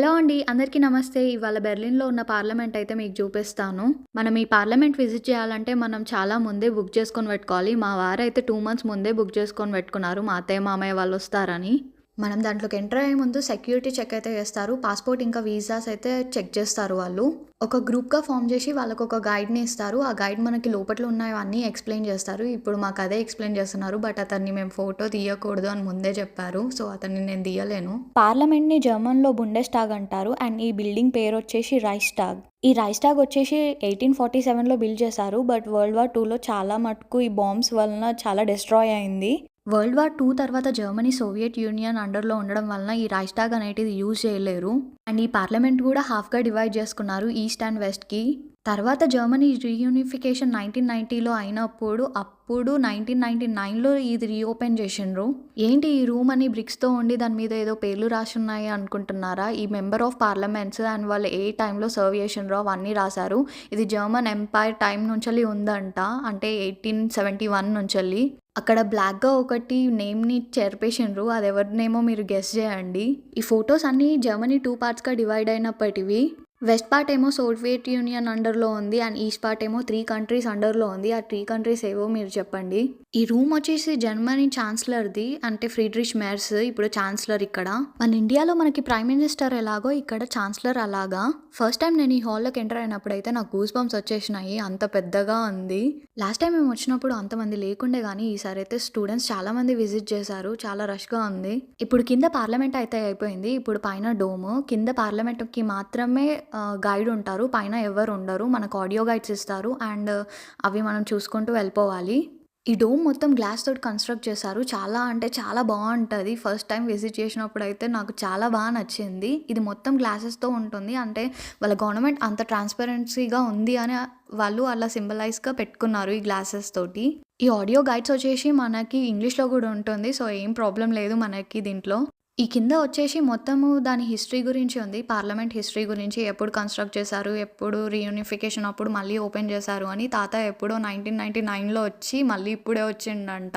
Hello అండి అందరికీ నమస్తే. ఇవాళ బెర్లిన్లో ఉన్న పార్లమెంట్ అయితే మీకు చూపిస్తాను. మనం ఈ పార్లమెంట్ విజిట్ చేయాలంటే మనం చాలా ముందే బుక్ చేసుకొని పెట్టుకోవాలి. మా వారైతే టూ మంత్స్ ముందే బుక్ చేసుకొని పెట్టుకున్నారు. మా అత్తయ్య మామయ్య వాళ్ళు వస్తారని. మనం దాంట్లోకి ఎంటర్ అయ్యే ముందు సెక్యూరిటీ చెక్ అయితే చేస్తారు. పాస్పోర్ట్ ఇంకా వీసాస్ అయితే చెక్ చేస్తారు వాళ్ళు. ఒక గ్రూప్గా ఫామ్ చేసి వాళ్ళకు ఒక గైడ్ని ఇస్తారు. ఆ గైడ్ మనకి లోపల ఉన్నవన్నీ ఎక్స్ప్లెయిన్ చేస్తారు. ఇప్పుడు మాకు అదే ఎక్స్ప్లెయిన్ చేస్తున్నారు బట్ అతన్ని మేము ఫోటో తీయకూడదు అని ముందే చెప్పారు. సో అతన్ని నేను తీయలేను. పార్లమెంట్ని జర్మన్లో బుండెస్టాగ్ అంటారు. అండ్ ఈ బిల్డింగ్ పేరు వచ్చేసి రైస్టాగ్ ఈ రైస్టాగ్ వచ్చేసి ఎయిటీన్ ఫార్టీ సెవెన్లో బిల్డ్ చేశారు. బట్ వరల్డ్ వార్ టూలో చాలా మటుకు ఈ బాంబ్స్ వలన చాలా డిస్ట్రాయ్ అయింది. వరల్డ్ వార్ టూ తర్వాత జర్మనీ సోవియట్ యూనియన్ అండర్లో ఉండడం వలన ఈ రైస్టాగ్ అనేది యూజ్ చేయలేరు. అండ్ ఈ పార్లమెంట్ కూడా హాఫ్గా డివైడ్ చేసుకున్నారు ఈస్ట్ అండ్ వెస్ట్కి. తర్వాత జర్మనీ రీయూనిఫికేషన్ నైన్టీన్ నైన్టీలో అయినప్పుడు అప్పుడు నైన్టీన్ నైన్టీ నైన్లో ఇది రీఓపెన్ చేసిండ్రు. ఏంటి ఈ రూమ్ అని బ్రిక్స్తో ఉండి దాని మీద ఏదో పేర్లు రాసున్నాయి అనుకుంటున్నారా? ఈ మెంబర్ ఆఫ్ పార్లమెంట్స్ అండ్ వాళ్ళు ఏ టైంలో సర్వ్ చేసిండ్రో అవన్నీ రాశారు. ఇది జర్మన్ ఎంపైర్ టైం నుంచి ఉందంట అంటే ఎయిటీన్ సెవెంటీ వన్ నుంచి అక్కడ బ్లాక్గా ఒకటి నేమ్ని చేర్పేసిండ్రు అది ఎవరినేమో మీరు గెస్ చేయండి. ఈ ఫొటోస్ అన్నీ జర్మనీ టూ పార్ట్స్గా డివైడ్ అయినప్పటివి. వెస్ట్ పార్ట్ ఏమో సోవియట్ యూనియన్ అండర్లో ఉంది అండ్ ఈస్ట్ పార్ట్ ఏమో త్రీ కంట్రీస్ అండర్లో ఉంది. ఆ త్రీ కంట్రీస్ ఏవో మీరు చెప్పండి. ఈ రూమ్ వచ్చేసి జర్మనీ ఛాన్సలర్ది అంటే ఫ్రీడ్రిష్ మెర్స్ ఇప్పుడు ఛాన్సలర్ ఇక్కడ. మన ఇండియాలో మనకి ప్రైమ్ మినిస్టర్ ఎలాగో ఇక్కడ ఛాన్సలర్ అలాగా. ఫస్ట్ టైం నేను ఈ హాల్లోకి ఎంటర్ అయినప్పుడు అయితే నాకు గూస్ బంప్స్ వచ్చేసినాయి. అంత పెద్దగా ఉంది. లాస్ట్ టైం మేము వచ్చినప్పుడు అంతమంది లేకుండే కానీ ఈసారి అయితే స్టూడెంట్స్ చాలా మంది విజిట్ చేశారు. చాలా రష్గా ఉంది. ఇప్పుడు కింద పార్లమెంట్ అయితే అయిపోయింది. ఇప్పుడు పైన డోమ్ కింద పార్లమెంట్కి మాత్రమే గైడ్ ఉంటారు. పైన ఎవరు ఉండరు. మనకు ఆడియో గైడ్స్ ఇస్తారు. అండ్ uh, అవి మనం చూసుకుంటూ వెళ్ళిపోవాలి. ఈ డోమ్ మొత్తం గ్లాస్ తోటి కన్స్ట్రక్ట్ చేశారు. చాలా అంటే చాలా బాగుంటుంది. ఫస్ట్ టైం విజిట్ చేసినప్పుడు అయితే నాకు చాలా బాగా నచ్చింది. ఇది మొత్తం గ్లాసెస్తో ఉంటుంది. అంటే వాళ్ళ గవర్నమెంట్ అంత ట్రాన్స్పరెన్సీగా ఉంది అని వాళ్ళు అలా సింబలైజ్గా పెట్టుకున్నారు ఈ గ్లాసెస్ తోటి. ఈ ఆడియో గైడ్స్ వచ్చేసి మనకి ఇంగ్లీష్లో కూడా ఉంటుంది. సో ఏం ప్రాబ్లం లేదు మనకి దీంట్లో. ఈ కింద వచ్చేసి మొత్తము దాని హిస్టరీ గురించి ఉంది. పార్లమెంట్ హిస్టరీ గురించి ఎప్పుడు కన్స్ట్రక్ట్ చేశారు ఎప్పుడు రీయూనిఫికేషన్ అప్పుడు మళ్ళీ ఓపెన్ చేశారు అని తాత ఎప్పుడో నైన్టీన్ నైన్టీ నైన్లో వచ్చి మళ్ళీ ఇప్పుడే వచ్చిండంట.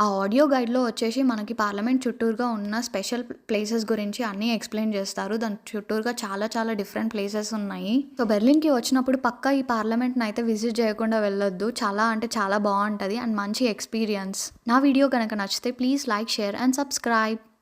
ఆ ఆడియో గైడ్లో వచ్చేసి మనకి పార్లమెంట్ చుట్టూరుగా ఉన్న స్పెషల్ ప్లేసెస్ గురించి అన్నీ ఎక్స్ప్లెయిన్ చేస్తారు. దాని చుట్టూరుగా చాలా చాలా డిఫరెంట్ ప్లేసెస్ ఉన్నాయి. సో బెర్లిన్కి వచ్చినప్పుడు పక్కా ఈ పార్లమెంట్ని అయితే విజిట్ చేయకుండా వెళ్ళొద్దు. చాలా అంటే చాలా బాగుంటుంది. అండ్ మంచి ఎక్స్పీరియన్స్. నా వీడియో కనుక నచ్చితే please like share and subscribe.